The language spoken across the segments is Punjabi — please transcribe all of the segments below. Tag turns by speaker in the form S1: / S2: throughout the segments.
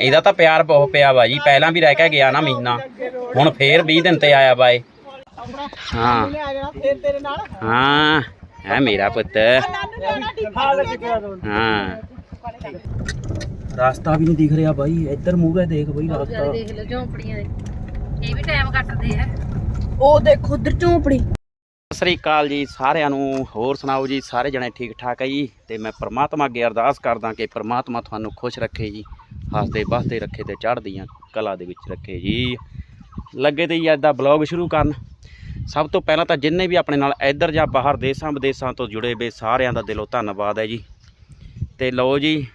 S1: ਇਹਦਾ ਤਾਂ ਪਿਆਰ ਬਹੁਤ ਪਿਆ ਵਾ ਜੀ। ਪਹਿਲਾਂ ਵੀ ਰਹਿ ਕੇ ਗਿਆ ਨਾ ਮਹੀਨਾ। ਹੁਣ ਫੇਰ 20 ਦਿਨ ਤੇ ਆਇਆ ਵਾ ਇਹ। ਹਾਂ। ਹਾਂ। ਹੈ ਮੇਰਾ ਪੁੱਤ। ਹਾਂ। ਰਸਤਾ ਵੀ ਨਹੀਂ ਦਿਖ ਰਿਹਾ ਬਾਈ। ਇੱਧਰ ਮੂਹਰੇ ਦੇਖ ਬਾਈ ਰਸਤਾ।
S2: ਦੇਖ ਲਓ ਝੌਂਪੜੀਆਂ ਦੇ। ਇਹ ਵੀ ਟਾਈਮ ਕੱਟਦੇ ਆ।
S3: ਉਹ ਦੇਖੋ ਉਧਰ ਝੋਂਪੜੀ।
S1: ਸਤਿ ਸ੍ਰੀ ਅਕਾਲ ਜੀ ਸਾਰਿਆਂ ਨੂੰ, ਹੋਰ ਸੁਣਾਓ ਜੀ? ਸਾਰੇ ਜਣੇ ਠੀਕ ਠਾਕ ਹੈ ਜੀ? ਤੇ ਮੈਂ ਪ੍ਰਮਾਤਮਾ ਅੱਗੇ ਅਰਦਾਸ ਕਰਦਾ ਕਿ ਪ੍ਰਮਾਤਮਾ ਤੁਹਾਨੂੰ ਖੁਸ਼ ਰੱਖੇ ਜੀ, ਹੱਸਦੇ ਬਸਦੇ ਰੱਖੇ ਤੇ ਚੜ੍ਹਦੀਆਂ ਕਲਾ ਦੇ ਵਿੱਚ ਰੱਖੇ ਜੀ। ਲੱਗੇ ਤੇ ਜੀ ਅੱਜ ਦਾ ਬਲੌਗ ਸ਼ੁਰੂ ਕਰਨ। ਸਭ ਤੋਂ ਪਹਿਲਾਂ ਤਾਂ ਜਿੰਨੇ ਵੀ ਆਪਣੇ ਨਾਲ ਇੱਧਰ ਜਾਂ ਬਾਹਰ ਦੇਸ਼ਾਂ ਵਿਦੇਸ਼ਾਂ ਤੋਂ ਜੁੜੇ ਵੇ ਸਾਰਿਆਂ ਦਾ ਦਿਲੋਂ ਧੰਨਵਾਦ ਹੈ ਜੀ। ਤੇ ਲਓ ਜੀ,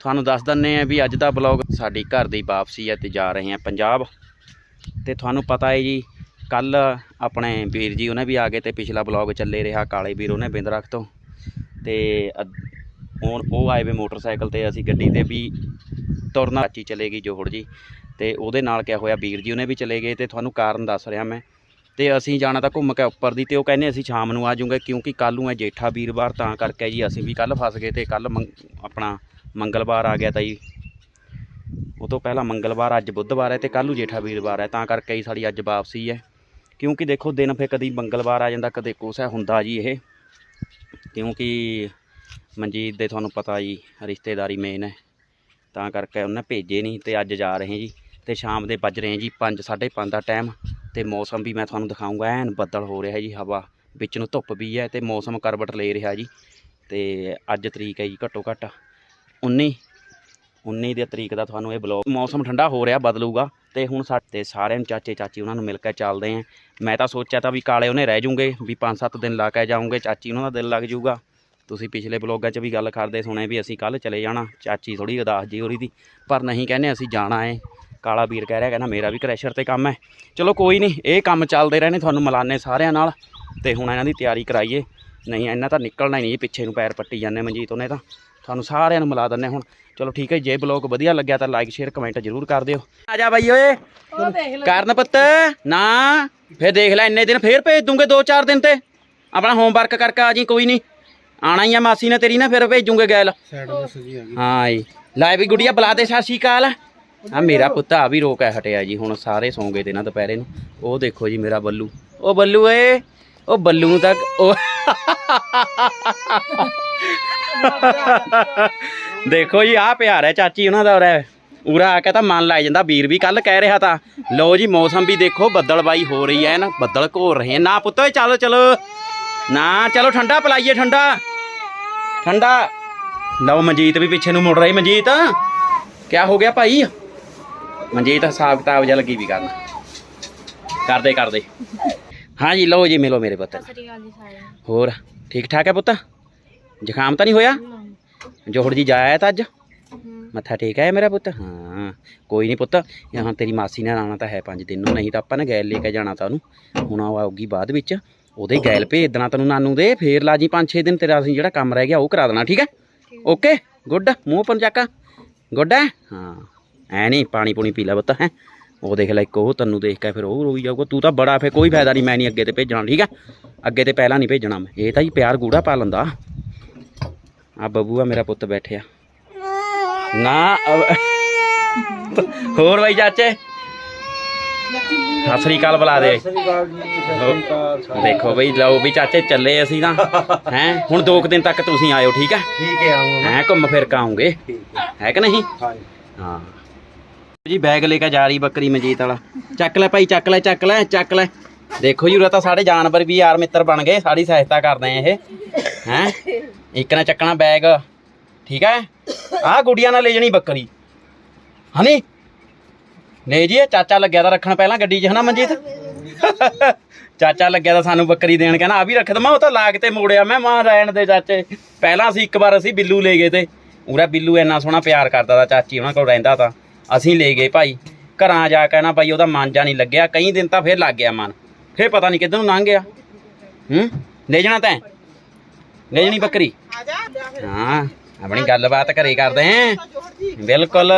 S1: ਤੁਹਾਨੂੰ ਦੱਸ ਦਿੰਨੇ ਆ ਵੀ ਅੱਜ ਦਾ ਬਲੌਗ ਸਾਡੀ ਘਰ ਦੀ ਵਾਪਸੀ ਹੈ ਤੇ ਜਾ ਰਹੇ ਹਾਂ ਪੰਜਾਬ। ਤੇ ਤੁਹਾਨੂੰ ਪਤਾ ਹੈ ਜੀ ਕੱਲ ਆਪਣੇ ਵੀਰ ਜੀ ਉਹਨੇ ਵੀ ਆ ਗਏ ਤੇ ਪਿਛਲਾ ਬਲੌਗ ਚੱਲੇ ਰਿਹਾ ਕਾਲੇ ਵੀਰ ਉਹਨੇ ਬਿੰਦਰਖ ਤੋਂ। ਤੇ ਅਦ- ਹੁਣ ਉਹ ਆਏ ਵੇ ਮੋਟਰਸਾਈਕਲ ਤੇ ਅਸੀਂ ਗੱਡੀ ਤੇ ਵੀ ਤੁਰਨਾ ਚਾਚੀ ਚਲੇ ਗਈ ਜੋਹੜ ਜੀ। ਤੇ ਉਹਦੇ ਨਾਲ ਕਿਆ ਹੋਇਆ ਵੀਰ ਜੀ ਉਹਨੇ ਵੀ ਚਲੇ ਗਏ ਤੇ ਤੁਹਾਨੂੰ ਕਾਰਨ ਦੱਸ ਰਿਹਾ ਮੈਂ। ਤੇ ਅਸੀਂ ਜਾਣਾ ਤਾਂ ਘੁੰਮ ਕੇ ਉੱਪਰ ਦੀ ਤੇ ਉਹ ਕਹਿੰਦੇ ਅਸੀਂ ਸ਼ਾਮ ਨੂੰ ਆ ਜਾਊਂਗੇ ਕਿਉਂਕਿ ਕੱਲ ਨੂੰ ਹੈ ਜੇਠਾ ਵੀਰਵਾਰ ਤਾਂ ਕਰਕੇ ਜੀ ਅਸੀਂ ਵੀ ਕੱਲ ਫਸ ਗਏ ਤੇ ਕੱਲ ਆਪਣਾ ਮੰਗਲਵਾਰ ਆ ਗਿਆ ਤਾਂ ਜੀ ਉਹ ਤੋਂ ਪਹਿਲਾਂ ਮੰਗਲਵਾਰ ਅੱਜ ਬੁੱਧਵਾਰ ਹੈ ਤੇ ਕੱਲ੍ਹ ਨੂੰ ਜੇਠਾ ਵੀਰਵਾਰ ਹੈ ਤਾਂ ਕਰਕੇ ਹੀ ਸਾਡੀ ਅੱਜ ਵਾਪਸੀ ਹੈ। ਕਿਉਂਕਿ ਦੇਖੋ ਦਿਨ ਫੇ ਕਦੀ ਮੰਗਲਵਾਰ ਆ ਜਾਂਦਾ, ਕਦੇ ਕੁਛ ਹੈ ਹੁੰਦਾ ਜੀ ਇਹ। ਕਿਉਂਕਿ ਮਨਜੀਤ ਦੇ ਤੁਹਾਨੂੰ ਪਤਾ ਜੀ, ਰਿਸ਼ਤੇਦਾਰੀ ਮੇਨ ਹੈ। ਤਾਂ ਕਰਕੇ ਉਹਨੇ ਭੇਜੇ ਨਹੀਂ ਤੇ ਅੱਜ ਜਾ ਰਹੇ ਜੀ ਤੇ ਸ਼ਾਮ ਦੇ ਵੱਜ ਰਹੇ ਜੀ 5 5:30 ਦਾ ਟਾਈਮ ਤੇ ਮੌਸਮ ਵੀ ਮੈਂ ਤੁਹਾਨੂੰ ਦਿਖਾਊਂਗਾ, ਐਨ ਬੱਦਲ ਹੋ ਰਿਹਾ ਜੀ ਹਵਾ, ਵਿੱਚ ਨੂੰ ਧੁੱਪ ਵੀ ਹੈ ਤੇ ਮੌਸਮ ਕਰਵਟ ਲੈ ਰਿਹਾ ਜੀ। ਤੇ ਅੱਜ ਤਰੀਕ ਹੈ ਜੀ ਘੱਟੋ ਘੱਟ 19 19 ਦੀ ਤਰੀਕ ਦਾ ਤੁਹਾਨੂੰ ਇਹ ਬਲੌਗ, ਮੌਸਮ ਠੰਡਾ ਹੋ ਰਿਹਾ, ਬਦਲੂਗਾ। ਤੇ ਹੁਣ ਸਾਡੇ ਸਾਰਿਆਂ ਨੂੰ ਚਾਚੇ ਚਾਚੀ ਉਹਨਾਂ ਨੂੰ ਮਿਲ ਕੇ ਚੱਲਦੇ ਆਂ। ਮੈਂ ਤਾਂ ਸੋਚਿਆ ਤਾਂ ਵੀ ਕਾਲੇ ਉਹਨੇ ਰਹਿ ਜੂਗੇ ਵੀ 5-7 ਦਿਨ ਲਾ ਕੇ ਜਾਉਂਗੇ ਚਾਚੀ ਉਹਨਾਂ ਦਾ ਦਿਲ ਲੱਗ ਜੂਗਾ। ਤੁਸੀਂ ਪਿਛਲੇ ਬਲੌਗਾਂ 'ਚ ਵੀ ਗੱਲ ਕਰਦੇ ਸੁਣੇ ਵੀ ਅਸੀਂ ਕੱਲ ਚਲੇ ਜਾਣਾ ਚਾਚੀ ਥੋੜੀ ਉਦਾਸ ਜੀ ਹੋਰੀ ਦੀ ਪਰ ਨਹੀਂ ਕਹਿੰਦੇ ਅਸੀਂ ਜਾਣਾ ਏ। ਕਾਲਾ ਵੀਰ ਕਹਿ ਰਿਹਾ ਕਹਿੰਦਾ ਮੇਰਾ ਵੀ ਕ੍ਰੈਸ਼ਰ ਤੇ ਕੰਮ ਹੈ ਚਲੋ ਕੋਈ ਨਹੀਂ ਇਹ ਕੰਮ ਚੱਲਦੇ ਰਹਿਣੇ ਤੁਹਾਨੂੰ ਮਿਲਾਨੇ ਸਾਰਿਆਂ ਨਾਲ ਤੇ ਹੁਣ ਇਹਨਾਂ ਦੀ ਤਿਆਰੀ ਕਰਾਈਏ। ਨਹੀਂ ਇਹਨਾਂ ਤਾਂ ਨਿਕਲਣਾ ਹੀ ਨਹੀਂ ਜੀ, ਪਿੱਛੇ ਨੂੰ ਪੈਰ ਪੱਟੀ ਜਾਂਦੇ ਮਨਜੀਤ ਉਹਨੇ ਤਾਂ। ਤੁਹਾਨੂੰ ਸਾਰਿਆਂ ਨੂੰ ਮਿਲਾ ਦਿੰਨੇ ਹੁਣ। ਚਲੋ ਠੀਕ ਹੈ ਜੇ ਬਲੌਗ ਵਧੀਆ ਲੱਗਿਆ ਤਾਂ ਲਾਈਕ ਸ਼ੇਅਰ ਕਮੈਂਟ ਜ਼ਰੂਰ ਕਰ ਦਿਓ। ਆ ਜਾ ਬਾਈ ਓਏ। ਕਰਨ ਪੁੱਤ ਨਾ ਫੇਰ ਦੇਖ ਲੈ ਇੰਨੇ ਦਿਨ ਫੇਰ ਭੇਜ ਦੂੰਗੇ 2-4 ਦਿਨ ਤੇ। ਆਪਣਾ ਹੋਮਵਰਕ ਕਰਕੇ ਆ ਜੀ ਕੋਈ ਨਹੀਂ। ਆਣਾ ਹੀ ਆ ਮਾਸੀ ਨੇ ਤੇਰੀ ਨਾ ਫਿਰ ਭੇਜੂਗੇ ਗੈਲ। ਹਾਂ ਜੀ। ਲੈ ਵੀ ਗੁੜੀਆ ਬੁਲਾ ਦੇ ਸਤਿ ਸ਼੍ਰੀ ਅਕਾਲ। ਆ ਮੇਰਾ ਪੁੱਤ ਆ ਵੀ ਰੋ ਕੇ ਹਟਿਆ ਜੀ ਹੁਣ ਸਾਰੇ ਸੌਂ ਗਏ ਤੇ ਨਾ ਦੁਪਹਿਰੇ ਨੂੰ। ਉਹ ਦੇਖੋ ਜੀ ਮੇਰਾ ਬੱਲੂ। ਉਹ ਬੱਲੂ ਏ ਉਹ ਬੱਲੂ ਤੱਕ ਉਹ ਦੇਖੋ ਜੀ ਆ ਪਿਆਰ ਹੈ ਚਾਚੀ ਉਹਨਾਂ ਦਾ ਉਰੇ ਉਰਾ ਆ ਕੇ ਤਾਂ ਮਨ ਲੱਗ ਜਾਂਦਾ। ਵੀਰ ਵੀ ਕੱਲ ਕਹਿ ਰਿਹਾ ਤਾਂ ਲਓ ਜੀ ਮੌਸਮ ਵੀ ਦੇਖੋ ਬੱਦਲਬਾਈ ਹੋ ਰਹੀ ਹੈ ਨਾ ਬੱਦਲ ਘੋਰ ਰਹੇ ਨਾ ਪੁੱਤ ਚੱਲ ਚਲੋ। ਨਾ ਚਲੋ ਠੰਡਾ ਪਲਾਈਏ ਠੰਡਾ। ਠੰਡਾ। ਲਓ ਮਨਜੀਤ ਵੀ ਪਿੱਛੇ ਨੂੰ ਮੁੜ ਰਹੀ ਮਨਜੀਤ। ਕਿਆ ਹੋ ਗਿਆ ਭਾਈ? ਮਨਜੀਤ ਹਿਸਾਬ ਕਿਤਾਬ ਜਿਹਾ ਲੱਗੀ ਵੀ ਕਰਨ। ਕਰਦੇ ਕਰਦੇ। ਹਾਂ ਜੀ ਲਓ ਜੀ ਮਿਲੋ ਮੇਰੇ ਪੁੱਤ। ਹੋਰ ਠੀਕ ਠਾਕ ਹੈ ਪੁੱਤ? ਜ਼ੁਕਾਮ ਤਾਂ ਨਹੀਂ ਹੋਇਆ? ਜੋਹੜ ਜੀ ਜਾਇਆ ਤਾਂ ਅੱਜ? ਮੱਥਾ ਠੀਕ ਹੈ ਮੇਰਾ ਪੁੱਤ? ਹਾਂ ਕੋਈ ਨਹੀਂ ਪੁੱਤ। ਯਹਾਂ ਤੇਰੀ ਮਾਸੀ ਨੇ ਆਉਣਾ ਤਾਂ ਹੈ 5 ਦਿਨ ਨੂੰ ਨਹੀਂ ਤਾਂ ਆਪਾਂ ਨੇ ਗੈਲ ਲੈ ਕੇ ਜਾਣਾ ਤਾਂ ਉਹਨੂੰ। ਹੁਣ ਉਹ ਆਊਗੀ ਬਾਅਦ ਵਿੱਚ। ਉਹਦੇ ਗੈਲ ਭੇਜ ਦੇਣਾ ਤੈਨੂੰ ਨਾਨੂ ਦੇ ਫੇਰ ਲਾ ਜੀ 5-6 ਦਿਨ ਤੇਰਾ ਅਸੀਂ ਜਿਹੜਾ ਕੰਮ ਰਹਿ ਗਿਆ ਉਹ ਕਰਾ ਦੇਣਾ ਠੀਕ ਹੈ? Okay good. ਮੂੰਹ ਪਨ ਚੱਕਾ। ਗੁੱਡ ਹੈ? ਹਾਂ। ਐ ਨਹੀਂ ਪਾਣੀ ਪੂਣੀ ਪੀ ਲੈ ਪੁੱਤ ਹੈ। ਉਹ ਦੇਖ ਲੈ ਇੱਕ ਉਹ ਤੈਨੂੰ ਦੇਖ ਕੇ ਫਿਰ ਉਹ ਰੋਈ ਜਾਊਗਾ। ਤੂੰ ਤਾਂ ਬੜਾ ਫੇ ਕੋਈ ਫਾਇਦਾ ਨਹੀਂ ਮੈਂ ਨਹੀਂ ਅੱਗੇ ਤੇ ਭੇਜਣਾ ਠੀਕ ਹੈ? ਅੱਗੇ ਤੇ ਪਹਿਲਾਂ ਨਹੀਂ ਭੇਜਣਾ ਮੈਂ। ਇਹ ਤਾਂ ਜੀ ਪਿਆਰ ਗੂੜਾ ਪਾ ਲੰਦਾ। ਆ ਬੱਬੂ ਆ ਮੇਰਾ ਪੁੱਤ ਬੈਠਿਆ। ਨਾ ਹੋਰ ਬਾਈ ਚਾਚੇ? ਸਤਿ ਸ੍ਰੀ ਅਕਾਲ ਬੁਲਾ ਦੇ। ਦੇਖੋ ਬਈ ਲਓ ਵੀ ਚਾਚੇ ਚੱਲੇ ਅਸੀਂ ਤਾਂ। ਹੈ ਹੁਣ ਦੋ ਕੁ ਦਿਨ ਤੱਕ ਤੁਸੀਂ ਆਇਓ ਠੀਕ ਹੈ?
S4: ਠੀਕ ਹੈ ਆਉਂਗਾ
S1: ਹੈ ਘੁੰਮ ਫਿਰ ਕੇ ਆਉਂਗੇ। ਹੈ। ਕਿ ਨਹੀਂ?
S4: ਹਾਂ
S1: ਹਾਂ। ਜੀ ਬੈਗ ਲੈ ਕੇ ਜਾ ਰਹੀ ਬੱਕਰੀ ਮਨਜੀਤ ਵਾਲਾ। ਚੱਕ ਲੈ ਭਾਈ ਚੱਕ ਲੈ ਚੱਕ ਲੈ ਚੱਕ ਲੈ। ਦੇਖੋ ਜੀ ਉਰੇ ਤਾਂ ਸਾਡੇ ਜਾਨਵਰ ਵੀ ਯਾਰ ਮਿੱਤਰ ਬਣ ਗਏ। ਸਾਡੀ ਸਹਾਇਤਾ ਕਰਦੇ ਆ ਇਹ। ਹੈ? ਇੱਕ ਨਾ ਚੱਕਣਾ ਬੈਗ। ਠੀਕ ਹੈ? ਆਹ ਗੁੱਡੀਆਂ ਨਾਲ ਲੈ ਜਾਣੀ ਬੱਕਰੀ। ਹਨੀ? ਨਹੀਂ ਜੀ, ਇਹ ਚਾਚਾ ਲੱਗਿਆ ਤਾਂ ਰੱਖਣ ਪਹਿਲਾਂ ਗੱਡੀ 'ਚ, ਹਨਾ ਮਨਜੀਤ? ਚਾਚਾ ਲੱਗਿਆ ਤਾਂ ਸਾਨੂੰ ਬੱਕਰੀ ਦੇਣ, ਕਹਿੰਦਾ ਆ ਵੀ ਰੱਖ ਦਮਾ ਉਹ ਤਾਂ ਲਾਗ ਤੇ ਮੋੜਿਆ, ਮੈਂ ਮਾਂ ਰਹਿਣ ਦੇ ਚਾਚੇ। ਪਹਿਲਾਂ ਅਸੀਂ ਇੱਕ ਵਾਰ ਅਸੀਂ ਬਿੱਲੂ ਲੈ ਗਏ ਤੇ ਉਰਾ ਬਿੱਲੂ ਇੰਨਾ ਸੋਹਣਾ ਪਿਆਰ ਕਰਦਾ ਤਾਂ ਚਾਚੀ ਉਹਨਾਂ ਕੋਲ ਰਹਿੰਦਾ ਤਾਂ। ਅਸੀਂ ਲੈ ਗਏ ਭਾਈ। ਘਰਾਂ ਜਾ ਕੇ ਨਾ ਭਾਈ, ਉਹਦਾ ਮਨ ਜਾ ਨਹੀਂ ਲੱਗਿਆ। ਕਈ ਦਿਨ ਤਾਂ ਫਿਰ ਲੱਗ ਗਿਆ ਮਨ। ਫਿਰ ਪਤਾ ਨਹੀਂ ਕਿੱਧਰ ਨੂੰ ਲੰਘ ਗਿਆ। ਹੂੰ? ਲੈ ਜਾਣਾ ਤੈਂ? ਲੈ ਜਣੀ ਬੱਕਰੀ। ਹਾਂ ਆਪਣੀ ਗੱਲਬਾਤ ਘਰੇ ਕਰਦੇ
S3: ਜੀ
S1: ਬਿਲਕੁਲ।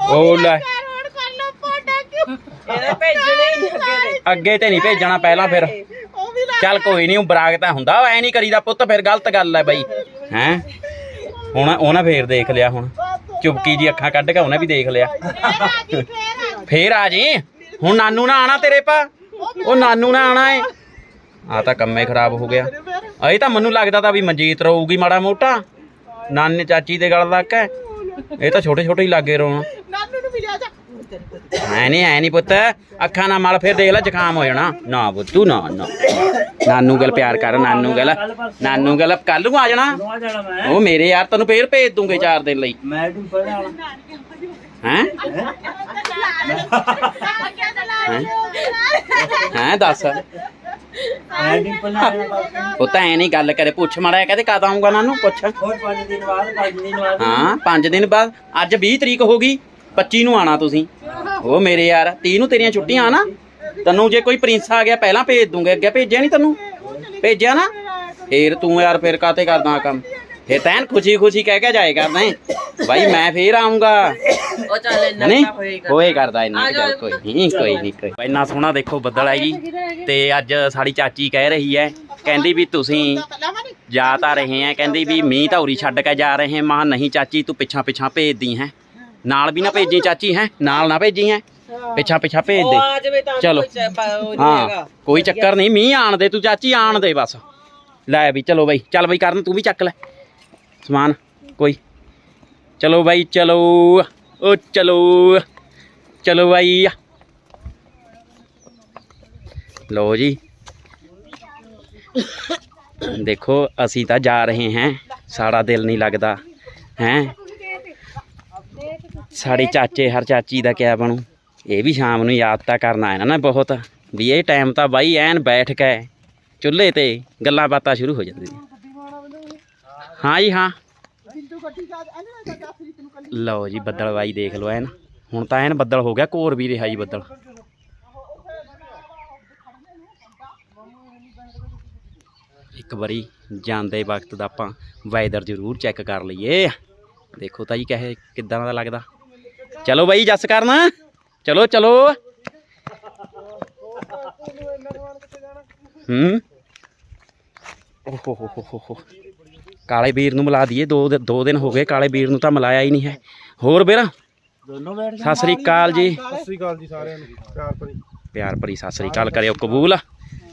S1: ਉਹ ਲੈ
S3: ਰੋਡ ਕਰ ਲੋ। ਪੋਟਾ ਕਿਉਂ ਇਹਨੇ ਭੇਜਣੇ ਹੀ ਨਹੀਂ ਅੱਗੇ
S1: ਤੇ ਨਹੀਂ ਭੇਜਣਾ ਪਹਿਲਾਂ ਫਿਰ। ਚੱਲ ਕੋਈ ਨਹੀਂ ਉਹ ਬਰਾਗ ਤਾਂ ਹੁੰਦਾ ਐ ਨਹੀਂ ਕਰੀਦਾ ਪੁੱਤ ਫਿਰ ਗਲਤ ਗੱਲ ਐ ਬਈ। ਹੈ? ਹੁਣ ਉਹਨੇ ਫੇਰ ਦੇਖ ਲਿਆ ਹੁਣ। ਚੁਪਕੀ ਜੀ ਅੱਖਾਂ ਕੱਢ ਕੇ ਉਹਨੇ ਵੀ ਦੇਖ ਲਿਆ। ਫੇਰ ਆ ਜੀ। ਹੁਣ ਨਾਨੂ ਨਾ ਆਣਾ ਤੇਰੇ ਪਾ। ਉਹ ਨਾਨੂ ਨਾ ਆਣਾ ਏ। ਆ ਤਾਂ ਕੰਮੇ ਖਰਾਬ ਹੋ ਗਿਆ। ਅਜੇ ਤਾਂ ਮੈਨੂੰ ਲੱਗਦਾ ਤਾਂ ਵੀ ਮਨਜੀਤ ਰਹੂਗੀ ਮਾੜਾ ਮੋਟਾ। ਨਾਨੇ ਚਾਚੀ ਦੇ ਗਲ ਲੱਗ ਕੇ ਇਹ ਤਾਂ ਛੋਟੇ ਛੋਟੇ ਹੀ ਲੱਗੇ ਰੋਣ
S3: ਨਾਨੂ ਨੂੰ ਵੀ ਲਿਆ ਜਾ।
S1: ਐ ਨਹੀਂ ਐ ਨਹੀਂ ਪੁੱਤ। ਅੱਖਾਂ ਨਾਲ ਮਲ ਫੇਰ ਦੇਖ ਲੈ ਜ਼ੁਕਾਮ ਹੋ ਜਾਣਾ। ਨਾ ਬੁੱਤੂ ਨਾ ਨਾ। ਨਾਨੂ ਗੱਲ ਪਿਆਰ ਕਰ ਨਾਨੂ ਗੱਲ। ਨਾਨੂ ਗੱਲ ਕੱਲ ਨੂੰ ਆ ਜਾਣਾ। ਉਹ ਮੇਰੇ ਯਾਰ ਤੈਨੂੰ ਫੇਰ ਭੇਜ ਦੂੰਗੇ 4 ਦਿਨ ਲਈ।
S4: ਮੈਂ ਤੂੰ ਪੜ੍ਹਨਾ
S1: ਹੈ? ਹੈ? ਦੱਸ।
S4: ਮੈਂ ਤੂੰ ਪੜ੍ਹਨਾ
S1: ਉਹ ਤਾਂ ਐ ਨਹੀਂ ਗੱਲ ਕਰੇ, ਪੁੱਛ ਮਾੜਾ ਕਹਿੰਦੇ ਕਦ ਆਉਂਗਾ ਨਾਨੂ? ਪੁੱਛ।
S4: ਹੋਰ ਪੰਜ ਦਿਨ ਬਾਅਦ। ਪੰਜ ਦਿਨ ਬਾਅਦ
S1: ਹਾਂ 5 ਦਿਨ ਬਾਅਦ ਅੱਜ 20 ਤਰੀਕ ਹੋ ਗਈ 25 ਨੂੰ ਆਣਾ ਤੁਸੀਂ। ਉਹ ਮੇਰੇ ਯਾਰ 30 ਨੂੰ ਤੇਰੀਆਂ ਛੁੱਟੀਆਂ ਆ ਨਾ। ਤੈਨੂੰ ਜੇ ਕੋਈ ਪ੍ਰਿੰਸ ਆ ਗਿਆ, ਪਹਿਲਾਂ ਭੇਜ ਦੂੰਗੇ। ਅੱਗੇ ਭੇਜਿਆ ਨਹੀਂ ਤੈਨੂੰ? ਭੇਜਿਆ ਨਾ? ਫੇਰ ਤੂੰ ਯਾਰ, ਫੇਰ ਕਾਤੇ ਕਰਦਾ ਕੰਮ? ਫੇਰ ਤੈਨ ਖੁਸ਼ੀ ਖੁਸ਼ੀ ਕਹਿ ਕੇ ਜਾਏ ਕਰਦਾ ਏ ਬਾਈ ਮੈਂ ਫੇਰ ਆਉਂਗਾ
S3: ਉਹ ਚੱਲ ਇੰਨਾ
S1: ਨਹੀਂ ਹੋਏ ਕਰਦਾ ਇੰਨਾ ਕੁ ਚੱਲ ਕੋਈ ਨਹੀਂ ਕੋਈ ਨਹੀਂ ਕੋਈ ਇੰਨਾ ਸੋਹਣਾ ਦੇਖੋ ਬੱਦਲ ਹੈ ਜੀ ਤੇ ਅੱਜ ਸਾਡੀ ਚਾਚੀ ਕਹਿ ਰਹੀ ਹੈ ਕਹਿੰਦੀ ਵੀ ਤੁਸੀਂ ਜਾ ਤਾਂ ਰਹੇ ਹੈ ਕਹਿੰਦੀ ਵੀ ਮੀਂਹ ਉਰੀ ਛੱਡ ਕੇ ਜਾ ਰਹੇ ਹੈ ਮਾਂ ਨਹੀਂ ਚਾਚੀ ਤੂੰ ਪਿੱਛਾ ਪਿੱਛਾ ਭੇਜਦੀ ਹੈ ਨਾਲ ਵੀ ਨਾ ਭੇਜੀ ਚਾਚੀ ਹੈ ਨਾਲ ਨਾ ਭੇਜੀ ਹੈ ਪਿੱਛਾ ਪਿੱਛਾ ਭੇਜ ਦੇ ਚਲੋ। ਹਾਂ ਕੋਈ ਚੱਕਰ ਨਹੀਂ ਮੀਂਹ ਆਣ ਦੇ ਤੂੰ ਚਾਚੀ ਆਣ ਦੇ ਬਸ ਲੈ ਵੀ ਚਲੋ ਬਾਈ ਚੱਲ ਬਾਈ ਕਰਨ ਤੂੰ ਵੀ ਚੱਕ ਲੈ ਸਮਾਨ ਕੋਈ। ਚਲੋ ਬਾਈ, ਚਲੋ। ਓ, ਚਲੋ। ਚਲੋ ਬਾਈ। ਲੋ ਜੀ। ਦੇਖੋ, ਅਸੀਂ ਤਾਂ ਜਾ ਰਹੇ ਹਾਂ। ਸਾਡਾ ਦਿਲ ਨਹੀਂ ਲੱਗਦਾ। ਹੈ? ਸਾਡੇ ਚਾਚੇ, ਹਰ ਚਾਚੀ ਦਾ ਕਿਆ ਬਣੂ? ਇਹ ਵੀ ਸ਼ਾਮ ਨੂੰ ਯਾਦ ਤਾਂ ਕਰਨਾ ਹੈ ਨਾ ਬਹੁਤ। ਵੀ ਇਹ ਟਾਈਮ ਤਾਂ ਬਾਈ ਐਨ ਬੈਠ ਕੇ ਚੁੱਲ੍ਹੇ ਤੇ ਗੱਲਾਂ ਬਾਤਾਂ ਸ਼ੁਰੂ ਹੋ ਜਾਂਦੀਆਂ। ਹਾਂ ਜੀ ਹਾਂ। ਲਓ ਜੀ ਬੱਦਲ ਬਾਈ ਦੇਖ ਲਓ ਐਨ। ਹੁਣ ਤਾਂ ਐਨ ਬੱਦਲ ਹੋ ਗਿਆ ਕੋਰ ਵੀ ਰਿਹਾ ਜੀ ਬੱਦਲ। ਇੱਕ ਵਾਰੀ ਜਾਂਦੇ ਵਕਤ ਦਾ ਆਪਾਂ ਵੈਦਰ ਜ਼ਰੂਰ ਚੈੱਕ ਕਰ ਲਈਏ। ਦੇਖੋ ਤਾਂ ਜੀ ਕਹੇ ਕਿੱਦਾਂ ਦਾ ਲੱਗਦਾ। ਚਲੋ ਬਾਈ ਜੱਸ ਕਰਨ। ਚਲੋ ਚਲੋ। ਹੂੰ। ਓਹੋ ਹੋ ਹੋ ਹੋ ਹੋ। ਕਾਲੇ ਵੀਰ ਨੂੰ ਮਿਲਾ ਦਈਏ ਦੋ ਦਿ- ਦਿਨ ਹੋ ਗਏ ਕਾਲੇ ਵੀਰ ਨੂੰ ਤਾਂ ਮਿਲਾਇਆ ਹੀ ਨਹੀਂ ਹੈ। ਹੋਰ ਵੀਰ?
S4: ਦੋਨੋਂ ਬੈਠ
S1: ਸਤਿ ਸ੍ਰੀ ਅਕਾਲ ਜੀ।
S5: ਸਤਿ ਸ੍ਰੀ ਅਕਾਲ ਜੀ ਸਾਰਿਆਂ ਨੂੰ। ਪਿਆਰ ਭਰੀ।
S1: ਪਿਆਰ ਭਰੀ ਸਤਿ ਸ੍ਰੀ ਅਕਾਲ ਕਰਿਓ ਕਬੂਲ।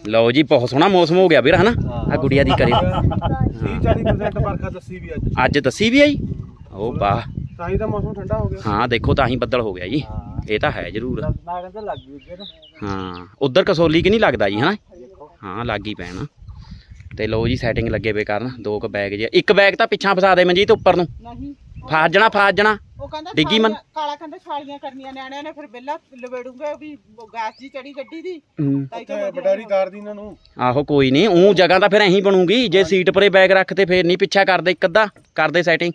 S1: ਲਓ ਜੀ ਬਹੁਤ ਸੋਹਣਾ ਮੌਸਮ ਹੋ ਗਿਆ ਵੀਰ ਹਨਾ? ਆ ਗੁੜੀਆ ਦੀ ਕਰਿਓ।
S5: 30 40% ਵਰਖਾ ਦੱਸੀ ਵੀ ਅੱਜ।
S1: ਅੱਜ ਦੱਸੀ ਵੀ ਆਈ? ਓ ਵਾਹ।
S5: ਤਾਂ ਹੀ ਤਾਂ ਮੌਸਮ ਠੰਡਾ ਹੋ ਗਿਆ।
S1: ਹਾਂ ਦੇਖੋ ਤਾਂ ਹੀ ਬੱਦਲ ਹੋ ਗਿਆ ਜੀ। ਇਹ ਤਾਂ ਹੈ ਜ਼ਰੂਰ। ਹਾਂ ਉਧਰ ਕਸੋਲੀ ਕਿ ਨਹੀਂ ਲੱਗਦਾ ਜੀ ਹਨਾ? ਹਾਂ ਲੱਗ ਹੀ ਪੈਣਾ। ਤੇ ਲੋ ਜੀ ਸੈਟਿੰਗ ਲੱਗੇ ਵੇ ਕਰਨ ਦੋ ਕ ਬੈਗ ਜੇ ਇੱਕ ਬੈਗ ਤਾਂ ਪਿੱਛਾਂ ਫਸਾ ਦੇ ਮਨਜੀਤ ਉੱਪਰ ਨੂੰ।
S3: ਨਹੀਂ
S1: ਫਾਜ ਜਣਾ ਫਾਜ ਜਣਾ।
S3: ਉਹ ਕਹਿੰਦਾ
S1: ਡਿੱਗੀ ਮਨ।
S3: ਕਾਲਾ ਕਹਿੰਦਾ ਛਾਲੀਆਂ ਕਰਨੀਆਂ ਨਿਆਣਿਆਂ ਨੇ ਫਿਰ ਬਿੱਲਾ ਲਵੇੜੂਗੇ ਵੀ ਗੈਸ ਜੀ ਚੜੀ ਗੱਡੀ ਦੀ।
S5: ਬਡਾਰੀ ਤਾਰ ਦੀ ਇਹਨਾਂ ਨੂੰ।
S1: ਆਹੋ ਕੋਈ ਨਹੀਂ ਉਹ ਜਗ੍ਹਾ ਤਾਂ ਫਿਰ ਐਂ ਬਣੂਗੀ ਜੇ ਸੀਟ ਪਰੇ ਬੈਗ ਰੱਖ ਤੇ ਫੇਰ ਨਹੀਂ ਪਿੱਛਾ ਕਰਦੇ ਇੱਕ ਅੱਧਾ ਕਰਦੇ ਸੈਟਿੰਗ